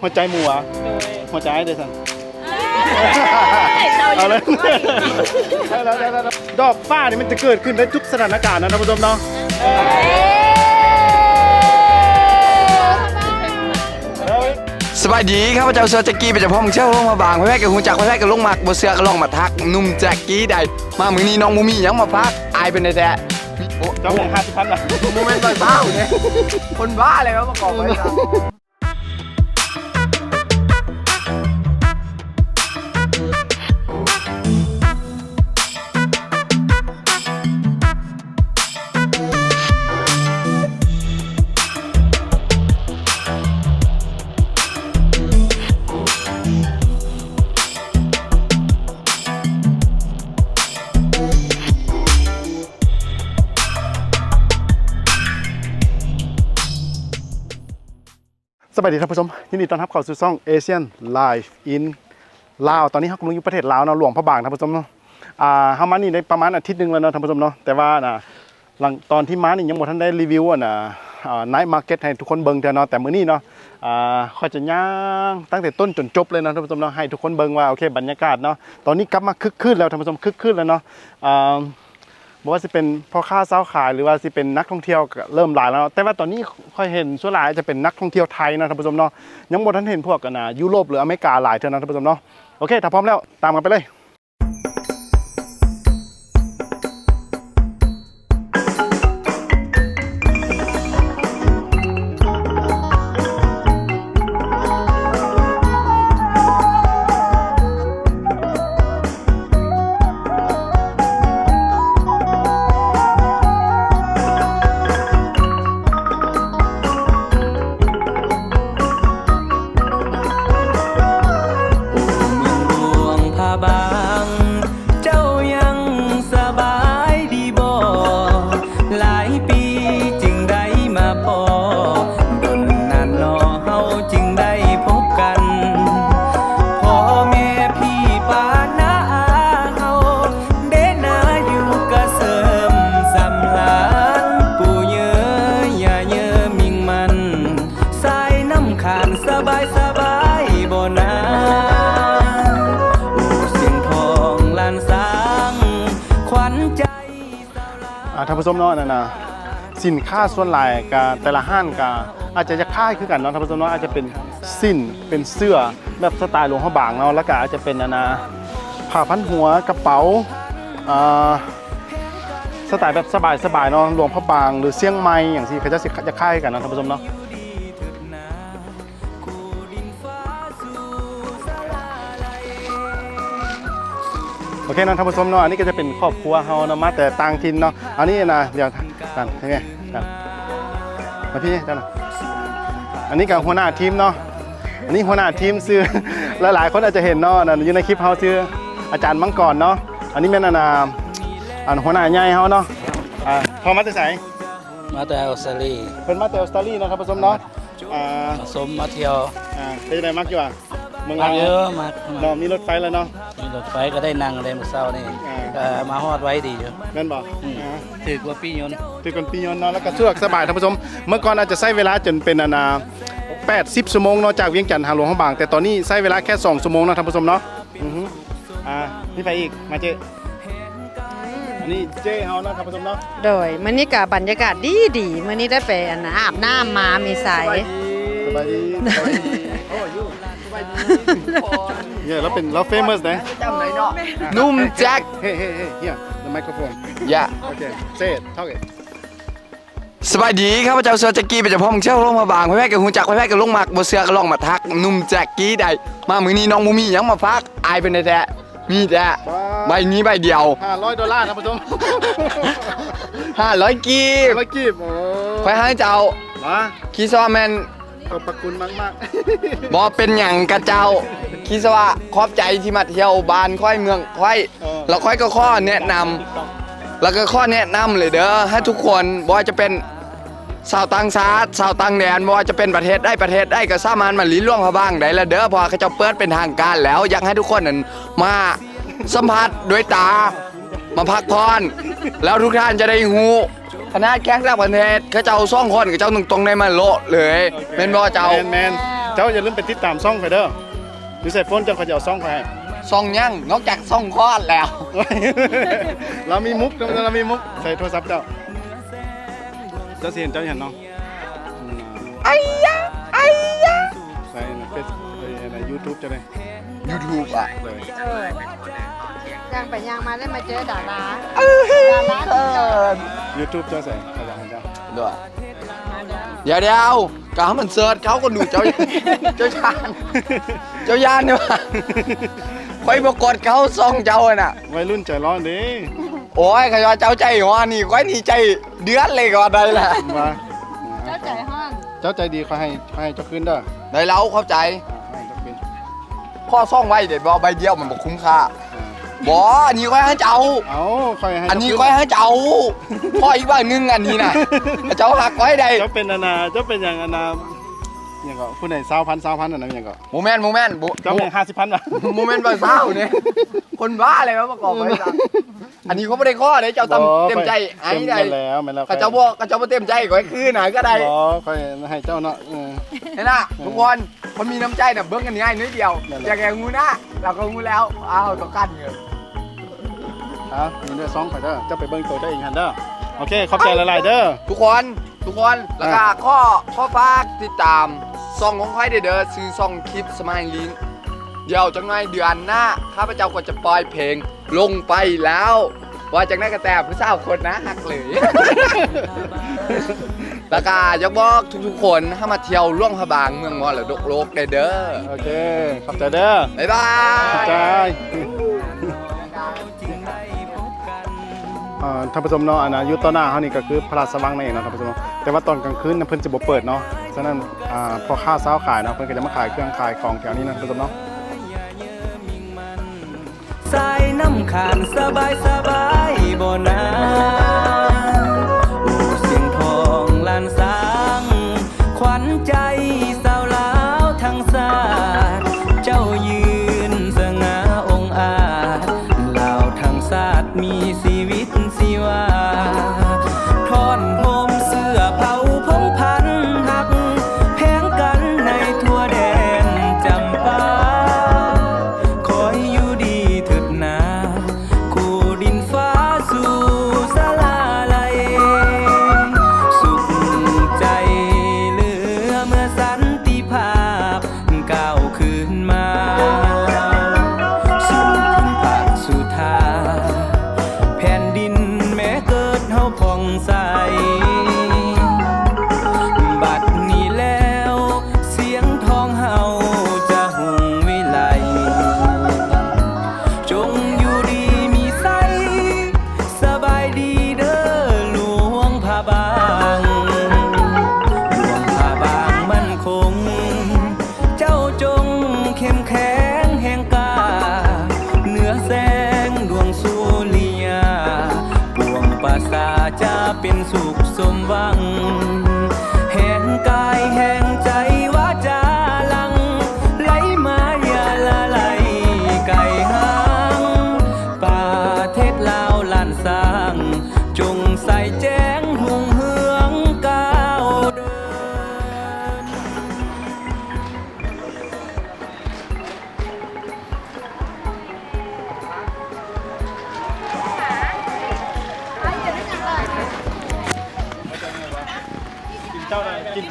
หัวใจหมูอะโดยหัวใจเดี๋ยวสั่นเราเอาอยู่เลยได้แล้วได้แล้วได้แล้วดอกฟ้านี่มันจะเกิดขึ้นได้ทุกสถานการณ์นะท่านผู้ชมเนาะเอ้ยสบายดีครับพระเจ้าเสือแจ็กกี้ไปจากพ่อมึงเชี่ยวลงมาบางไปแพ้กับหูจักไปแพ้กับลงหมักบ่เสือก็ลองมาทักหนุ่มแจ็กกี้ได้มามือนี้น้องมูมี่ยังมาพักอายเป็นแท้ๆโอ้เจ้าของห้าสิบพันละโมเมนต์บ้าๆเนี่ยคนบ้าเลยครับประกอบไว้ วัสดีท่านผู้ชมยินดีต้อนรับเข้าสู่ช่อง Asian Life in ลาวตอนนี้เรากำลังอยู่ประเทศลาวเนาะหลวงพระบางท่านผู้ชมเนาะอ่าเฮามานี่ได้ประมาณอาทิตย์หนึงแล้วเนาะท่านผู้ชมเนาะแต่ว่าน่ะหลังตอนที่มานี่ยังบ่ทันได้รีวิวอะนะอ่า night market ให้ทุกคนเบิ่งเถอะเนาะแต่มื้อนี้เนาะอ่าค่อยจะย่างตั้งแต่ต้นจนจบเลยเนาะท่านผู้ชมเนาะให้ทุกคนเบิ่งว่าโอเคบรรยากาศเนาะตอนนี้กลับมาคึกคืนแล้วท่านผู้ชมคึกคืนแล้วเนาะอ่า บอกว่าสิเป็นพ่อค้าเช้าขายหรือว่าสิเป็นนักท่องเที่ยวก็เริ่มหลายแล้ว แต่ว่าตอนนี้ค่อยเห็นส่วนหลายจะเป็นนักท่องเที่ยวไทยนะท่านผู้ชมเนาะยังบ่ทันเห็นพวกกันนะยุโรปหรืออเมริกาหลายเท่านั้นท่านผู้ชมเนาะโอเคถ้าพร้อมแล้วตามกันไปเลย ผู้ชมเนาะนั่นนะสินค้าส่วนหลายกับแต่ละห้างกับอาจจะจะค่ายคือกันเนาะท่านผู้ชมเนาะอาจจะเป็นสิ้นเป็นเสื้อแบบสไตล์หลวงพ่อบางเนาะแล้วก็อาจจะเป็นนานาผ้าพันหัวกระเป๋าสไตล์แบบสบายๆเนาะหลวงพ่อบาง หรือเสี่ยงไม้อย่างที่เขาจะจะค่ายกันเนาะท่านผู้ชมเนาะ อเคเนาะท่านผู้ชมเนาะอันนี้ก็จะเป็นครอบครัวเฮาเนาะมาแต่ต่างถิ่นเนาะอันนี้นะเดี๋ยวกันยังไงกันมาพี่เจ้าหน่อยอันนี้กับหัวหน้าทีมเนาะอันนี้หัวหน้าทีมซื้อหลายๆคนอาจจะเห็นเนาะนั่นอยู่ในคลิปเฮาซื้ออาจารย์มังกรเนาะอันนี้แม่นอันนาอันหัวหน้าใหญ่เฮาเนาะอ่าพอมาแต่ไสมาแต่ออสเตรเลียเพิ่นมาแต่ออสเตรเลียเนาะท่านผู้ชมเนาะอ่ามาสมมาเที่ยวอ่าเป็นจังไดมักอยู่อะเมืองมาลาวเยอะมาเนาะมีรถไฟแล้วเนาะ มีรถไฟก็ได้นั่งได้เมื่อเช้านี่อ่า ก็มาฮอดไว้ดีอยู่แม่นบ่อืมอ่า ถือกว่าปียนต์ถือกันปียนต์เนาะแล้วก็สะดวกสบายท่านผู้ชม เมื่อก่อนอาจจะใช้เวลาจนเป็นอนา80ชั่วโมงเนาะจากเวียงจันทร์หาหลวงพระบาง แต่ตอนนี้ใช้เวลาแค่2ชั่วโมงเนาะท่านผู้ชมเนาะอือฮึอ่านี่ไปอีกมาเจอันนี้เจ้เฮาเนาะท่านผู้ชมเนาะโดยมื้อนี้กับบรรยากาศดีดีๆมื้อนี้ได้ไปอันน่ะอาบน้ำมามีสายสบายดีสบายดีโอ้ย ยูสบายดีเนี่ยเราเป็นเราเฟมัสนะหนุ่มแจ็คเฮ้เฮ้เฮ้ here the microphone อย่า okay say it talk it สบายดีครับพระเจ้าเสือแจ็กกี้ไปจากพ่อมึงเชี่ยวลงมาบางไปแพ้กับหูจักไปแพ้กับลงหมักบ่เสือก็ลองมาทักหนุ่มแจ็กกี้ได้ มามือนี้น้องมูมี่ยังมาพักอายเป็นแท้ๆมีแต่ใบนี้ใบเดียว 500ดอลลาร์ท่านผู้ชม 500กีบร้อยกีบโอ้ไปให้เจ้ามาคิดซะว่าแมน ขอบพระคุณมากมากบอเป็นอย่างกระเจ้า คิดซะว่าขอบใจที่มาเที่ยวบ้านค่อยเมืองค่อย แล้วค่อยก็ข้อแนะนำแล้วก็ข้อแนะนำเลยเด้อให้ทุกคนบ่ว่าจะเป็นชาวต่างชาติชาวต่างแดนบ่ว่าจะเป็นประเทศได้ประเทศได้ก็สามารถมาลิ้นล่วงพระบ้างได้ละเด้อเพราะว่าเขาจะเปิดเป็นทางการแล้ว อยากให้ทุกคนนั้นมาสัมผัสด้วยตา มาพักผ่อนแล้วทุกท่านจะได้หู คณะแข้งต่างประเทศเขาเจ้าซ่องคนกับเจ้าตรงๆในมาโละเลยเป็นบ่เจ้าแมนแมนเจ้าอย่าลืมไปติดตามซ่องไฟเด้อหรือใส่โฟนจังเขาจะเอาซ่องไปให้ซ่องยังนอกจากซ่องคลอดแล้ว เรามีมุกเรามีมุกใส่โทรศัพท์เจ้า เจ้าเสียนเจ้าเห็นเนาะไอ้ยะไอ้ยะใส่ในเฟซในยูทูบจะได้ YouTube อะเลยเออ ย่างไปย่างมาได้มาเจอดาราเออเขินยูทูบเจ้าใส่ใส่ยังเจ้าด้วยเดี๋ยวเดี๋ยวกามันเสิร์ชเขาก็ดูเจ้า เจ้าชานเจ้ายานเนี่ยว่ะคอยบอกกดเขาซ่องเจ้าอะน่ะ วัยรุ่นใจร้อนดิโอ้ยขยว่าเจ้าใจหัวนี่ก้อยนี่ใจเดือดเลยก็ได้แหละมาเจ้าใจห้อนเจ้าใจดีเขาให้เขาให้เจ้าคืนเด้อได้แล้วเข้าใจ อ่าให้เจ้าคืนพ่อซ่องไว้เดี๋ยวเอาใบเดียวมันบอกคุ้มค่าอ่า บออันนี้ก้อยให้เจ้า เอาคอยให้อันนี้เจ้าก้คือยให้เจ้าพ่ออีกบ้างนึงอันนี้น่ะเจ้าหักไว้ได้เจ้าเป็นอนาเจ้าเป็นอย่างอนาอย่างก็ผู้ใดสาวพันสาวพันอันนั้นอย่างก็โมเมนต์โมเมนต์โมเจ้าเป็นห้าสิบพันวะโมเมนต์บาเศร้าเนี่ยคนบ้าอะไรวะประกอบไว้ซะอันนี้เขาไม่ได้ข้อเลยเจ้าทำเต็มใจไอ้ได้เต็มแล้วไม่แล้วกระเจ้าบอกกระเจ้าบ่เต็มใจก็ให้คืนหน่อยก็ได้บอคอยให้เจ้าเนาะเออเห็นน่ะทุกคนคนมีน้ำใจเนี่ยเบิ้งกันง่ายนิดเดียวนั่นแหละอยากแกงูหน้าเราก็งูแล้วอ้าวต้องกันเงิน เอามีด้วยซองไปเด้อเจ้าไปเบิ่งตัวได้เองหันเด้อโอเค ขอบใจหลายๆเด้อ ทุกคนทุกคนแล้วก็ข้อข้อฝากติดตามซองของใครเด้อเด้อซื้อซองคลิปสมายลิงเดี๋ยวจังไงเดือนหน้าข้าพเจ้าก็จะปล่อยเพลงลงไปแล้ว ว่าจากนั้นก็แต่ผู้สาวคนนะหักเลยแล้วก็อยากบอกทุกๆคนให้มาเที่ยวร่วงพระบางเมืองมรดกโลกได้เด้อโอเค ขอบใจเด้อบ๊ายบาขอบยใจ ท่านผู้ชมเนาะอันนะอยู่ต่อหน้าเขานี่ก็คือพระราชวังนั่นเองเนาะท่านผู้ชมแต่ว่าตอนกลางคืนน่ะเพิ่นจะบ่เปิดเนาะฉะนั้นอ่าพอข้าวเช้าขายเนาะเพิ่นก็จะมาขายเครื่องขายของแถวนี้นะท่านผู้ชมเนาะสายน้ำขานสบายสบาย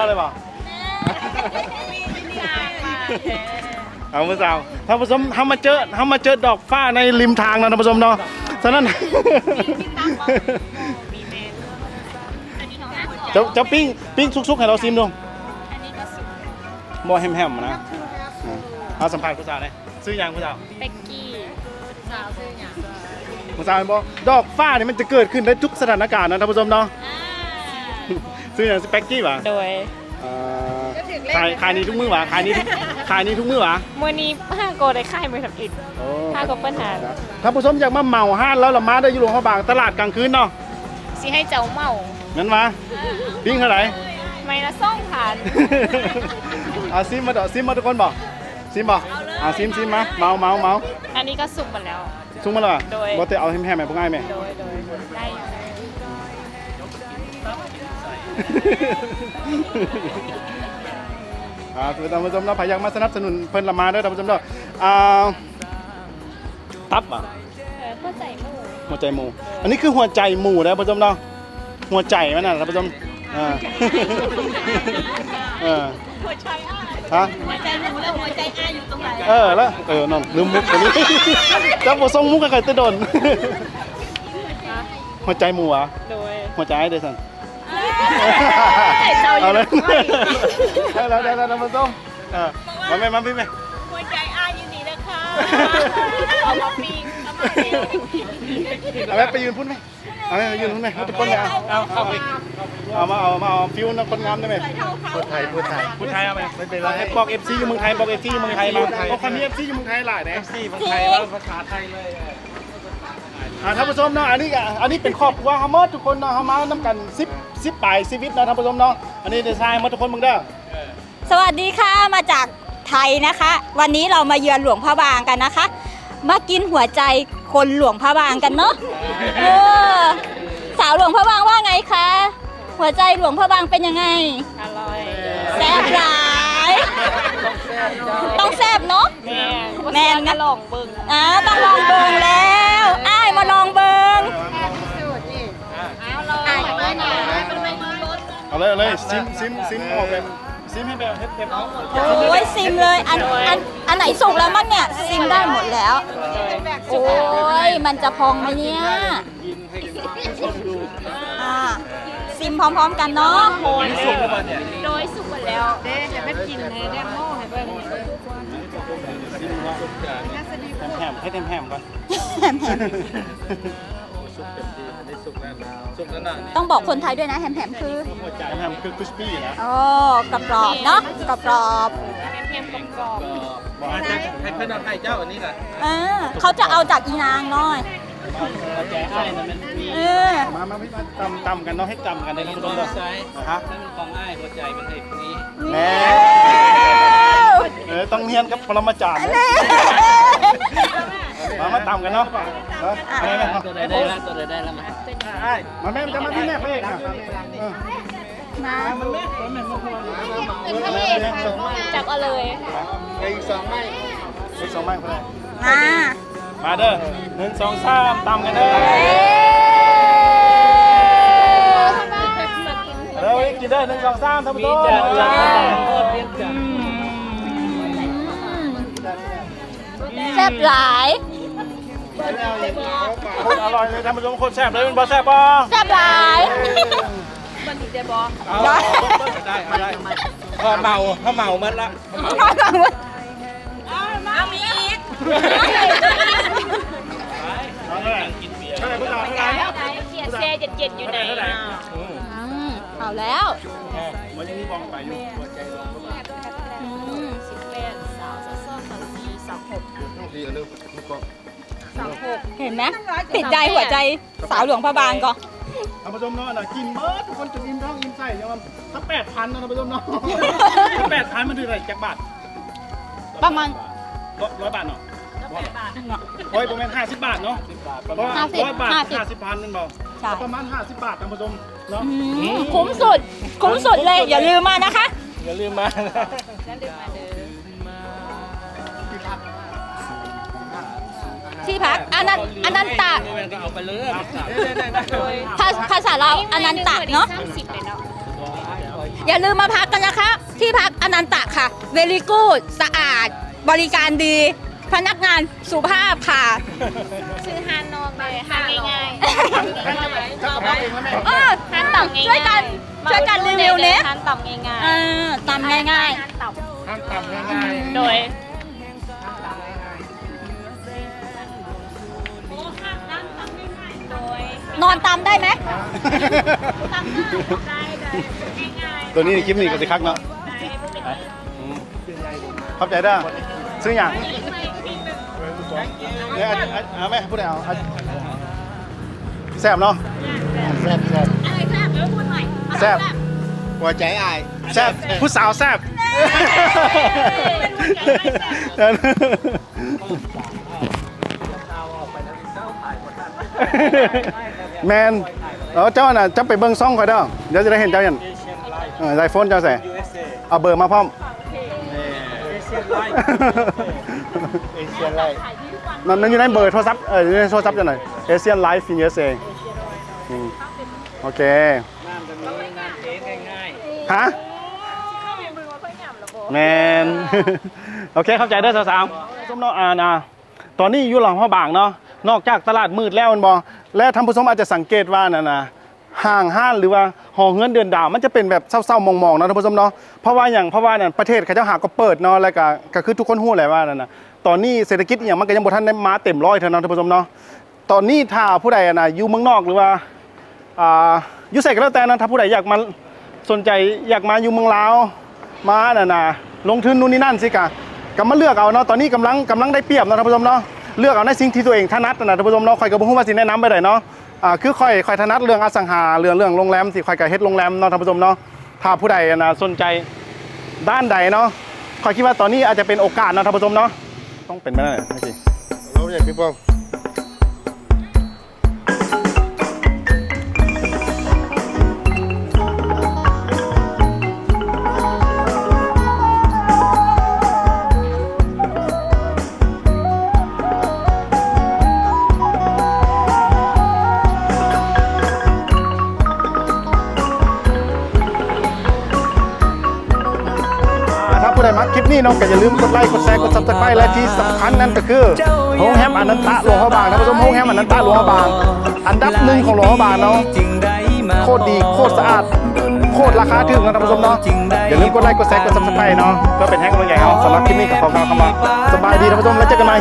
าเลยกินเจ้าเลยเปล่าเอาผู้สาวท่านผู้ชมทำมาเจอทำมาเจอดอกฟ้าในริมทางนะท่านผู้ชมเนาะฉะนั้นเจ้าเจ้าปิ้งปิ้งซุกๆให้เราซิมดูบอแฮมๆนะอืมเอาสัมภาษณ์ผู้สาวเลยซื้อยังผู้สาวเป็กกี้สาวซื้อหยังผู้สาวบอกดอกฟ้าเนี่ยมันจะเกิดขึ้นได้ทุกสถานการณ์นะท่านผู้ชมเนาะอ่า ซื้ออย่างสเปกกี้วะโดยอ่าขายขายนี้ทุกมื้อวะขายนี้ทุกขายนี้ทุกมื้อวะมื่อนี้ห้าโกได้ค่ายมือทำอิดโอ้ห้าโกปัญหาถ้าผู้ชมอยากมาเหมาห้านแล้วละมาได้อยู่หลวงพระบางตลาดกลางคืนเนาะสิให้เจ้าเมางั้นวะปิ้งเท่าไหร่ไม่ละซ่องผ่านเอาซิมมาเดอซิมมาทุกคนบอกซิมบอกเอาซิมซิมมาเมาเมาเมาอันนี้ก็สุกหมดแล้วซุ่มมาและโดยบอเตเอาแฮมๆไหมพวกง่ายไหมโดยโดยได้ อยู่อ่าท่านผู้ชมเนาะพยายามมาสนับสนุนเพิ่นละมาเด้อท่านผู้ชมเนาะอ่าตับอะเออเข้าใจหมู่หัวใจหมู อันนี้คือหัวใจหมูนะท่านผู้ชมเนาะหัวใจมันน่ะท่านผู้ชมอ่าเออหัวใจอ้ายฮะ หัวใจหมู่แล้วหัวใจอ้ายอยู่ตรงไหนเออแล้วเออนอนลืมมุกตัวนี้ จับบ่ส่งมุกกับใครจะโดนหัวใจหมูอะโดยหัวใจให้ได้สั่น เจ้าอเอายู่เลยตรงไหนได้แล้วได้แล้วท่านผู้ชมเออมาแม่มาพี่แม่หัวใจอ้ายอยู่นี่นะคะเอามาปีกเอามาปีกเอาแม่ไปยืนพุ่นไหมเอาแม่ไปยืนพุ่นไหมเอาทุกคนเลยเอาเอาเอาไปเอามาเอามาเอาฟิวนะคนงามได้ไหมพูดไทยพูดไทยพูดไทยเอาไหมไม่เป็นไรให้บอกเอฟซีอยู่เมืองไทยบอกเอฟซีอยู่เมืองไทยมาเพราะคนนี้เอฟซีอยู่เมืองไทยหลายนะเอฟซีเมืองไทยแล้วภาษาไทยเลย อ่าท่านผู้ชมเนาะอันนี้ก็อันนี้เป็นครอบครัวเฮาหมดทุกคนเนาะเฮามานํกัน10 10ปลายชีวิตเนาะท่านผู้ชมเนาะอันนี้ดีไซน์หมดทุกคนมึงเด้อสวัสดีค่ะมาจากไทยนะคะ วันนี้เรามาเยือนหลวงพระบางกันนะคะ มากินหัวใจคนหลวงพระบางกันเนาะเออสาวหลวงพระบางว่าไงคะหัวใจหลวงพระบางเป็นยังไงอร่อยแซ่บหลายต้องแซ่บเนาะแม่แม่นก็นะลองเบิ่งอ่าต้องลองเบิงแล้วอ้ายมา ลองเบิงเอาลองไปไหนเป็นไงมือรถเอาเลยเอาเลยซิมซิมซิมออกแบบซิมให้แบบเฮ็ดเต็มเอาโอ้ยซิมเลยอันอันอันไหนสุกแล้วมั่งเนี่ยซิมได้หมดแล้ว โอ้ยมันจะพองไหมเนี่ยอ่าซิมพร้อมๆกันเนาะโดยสุกหมดแล้วเด้จะไม่กินเลยเด้หม้อให้เบิ่ง แฮมให้เต็มแฮมก่อนต้องบอกคนไทยด้วยนะแฮมๆคือแฮมแฮมคือคริสปี้นะอ๋อกรอบๆเนาะกรอบเค็มๆกรอบบอกให้ให้เพื่อนเอาไข่เจ้าอันนี้แหละๆเออเขาจะเอาจากอีนางหน้อยแจกไอ้นะมันมีเออมามาพี่มาตำตำกันเนาะให้ตำกันในมีทั้งตัต้วนเลยซ้ายนะฮะถ้ามันของไอ้หัวใจมันให้นี้แม่ เออต้องเนียนกับปรมาจารย์นะมามาตำกันเนาะเออมาแม่ตัวใดได้ละตัวใดได้ละมามาแม่จะมาที่แม่พระเอกนะเออมาๆจับเอาเลยอีกสองไม้อีกสองไม้พอได้มามาเด้อหนึ่งสองสามตำกันเด้อเอ้ยเด้อกินเด้อหนึ่งสองสามท่านผู้ชมโคตรเรียนจัง แซ่บหลายโคตรอร่อยเลยท่านผู้ชมโคตรแซ่บเลยเป็นบอแซ่บป่ะแซ่บหลายได้ได้ได้พอเมาพอเมามันละเอามีอีกเอาเลยเท่าไหร่ผู้สาวเท่าไหร่เสียเซเจ็ดๆอยู่ไหน เท่าไหร่อืมเอาแล้ว มันยังมีบองไปอยู่อื สี่สาวหกเห็นไหมติดใจหัวใจสาวหลวงพระบางก็ท่านผู้ชมเนาะน่ะกินเบิร์ดทุกคนจะอิ่มท้องอิ่มไส้ยังมันถ้าแปดพันนะท่านผู้ชมเนาะถ้าแปดพันมันถืออะไรจากบาทประมาณร้อยบาทเนาะร้อยประมาณห้าสิบบาทเนาะเพราะว่าห้าสิบร้อยบาทห้าสิบห้าสิบพันนึงเปล่าใช่ประมาณห้าสิบบาทท่านผู้ชมเนาะอืมคุ้มสุด คุ้มสุดเลยอย่าลืมมานะคะ อย่าลืมมา ที่พักอนันอนันตะมันก็เอาไปเลยภาภาษาเราวอนันตะเนาะสามสิบเลยเนาะ อย่าลืมมาพักกันนะคะที่พักอนันตะค่ะ เวลีกูดสะอาด บริการดี พนักงานสุภาพค่ะ ชื่อฮานนองเลยฮานง่ายถ้ากับเราเองแล้วแม่เออๆฮานต่ำง่ายๆช่วยกัน ช่วยกันรีวิวเนี้ยฮานต่ำง่ายเออตามง่ายๆฮานต่ห้ามต่ำง่ายำโดย นอนตามได้ไหมได้เลยง่ายตัวนี้คลิปนี้ก็สิคักเนาะๆได้พวกเป็นขอบใจเด้อซื้ออย่างเนี่ยอะอะเอาไหมพูดเอาอะแซ่บเนาะอะไรแซ่บแล้วพูดหน่อยแซ่บหัวใจอายแซ่บผู้สาวแซ่บ แมนเออเจ้าน่ะจะไปเบิ่งซ่องก่อนเด้อเดี๋ยวจะได้เห็นเจ้ายันเออไอโฟนเจ้าใส่เอาเบอร์มาพร้อมเอเชียนไลฟ์นั่นอยู่ในเบอร์โทรศัพท์เอออยู่ในโทรศัพท์จะหน่อยเอเชียนไลฟ์ฟินเยสเองโอเคน้ำจะมีน้ำเองง่ายฮะแมน โอเคเข้าใจเด้อสาวๆส้มเนาะอ่านะตอนนี้อยู่หลังพ่อบางเนาะนอกจากตลาดมืดแล้วมันบอ และท่านผู้ชมอาจจะสังเกตว่าน่ะนะห่างห้านหรือว่าหอเงินเดือนดาวมันจะเป็นแบบเศร้าๆมองๆเนาะท่านผู้ชมเนาะเพราะว่าอย่างเพราะว่านั่นประเทศเขาเจ้าหาก็เปิดเนาะแล้วก็ก็คือทุกคนรู้แหละว่านั่นนะตอนนี้เศรษฐกิจอย่างมันก็ยังบ่ทันได้มาเต็มร้อยเท่านั้นท่านผู้ชมเนาะตอนนี้ถ้าผู้ใดนะอยู่เมืองนอกหรือว่าอ่าอยู่ใส่ก็แล้วแต่นะถ้าผู้ใดอยากมาสนใจอยากมาอยู่เมืองลาวมาน่ะนะลงทุนนู่นนี่นั่นสิกะก็มาเลือกเอาเนาะตอนนี้กำลังกำลังได้เปรียบเนาะท่านผู้ชมเนาะ เลือกเอาในสิ่งที่ตัวเองถนัดนะท่านผู้ชมเนาะคอยกระบุ้งว่าสิแนะนำไปได้เนาะอ่าคือคอยคอยถนัดเรื่องอสังหาเรื่องเรื่องโรงแรมสิคอยกับเฮ็ดโรงแรมเนาะท่านผู้ชมเนาะถ้าผู้ใดนะสนใจด้านใดเนาะคอยคิดว่าตอนนี้อาจจะเป็นโอกาสเนาะท่านผู้ชมเนาะต้องเป็นไปได้ไม่สิเราอยากพี่ป้อง นี้เน้องก็อย่าลืมกดไลค์กดแชร์กดซับสไครต์และที่สำคัญนั่นก็คือโฮงแฮมอนันตะหลวงพระบางท่านผู้ชมโฮงแฮมอนันตะหลวงพ่อบาง อันดับหนึ่งของหลวงพ่อบางเนาะโคตรดีโคตรสะอาดโคตรราคาถึงนะท่านผู้ชมเนาะอย่าลืมกดไลค์กดแชร์กดซับสไครต์เนาะก็เป็นแฮงกำลังใจเนาสำหรับคลิปนี้กับขอกล่าวคำว่าสบายดีท่านผู้ชมแล้วเจอกันใหม่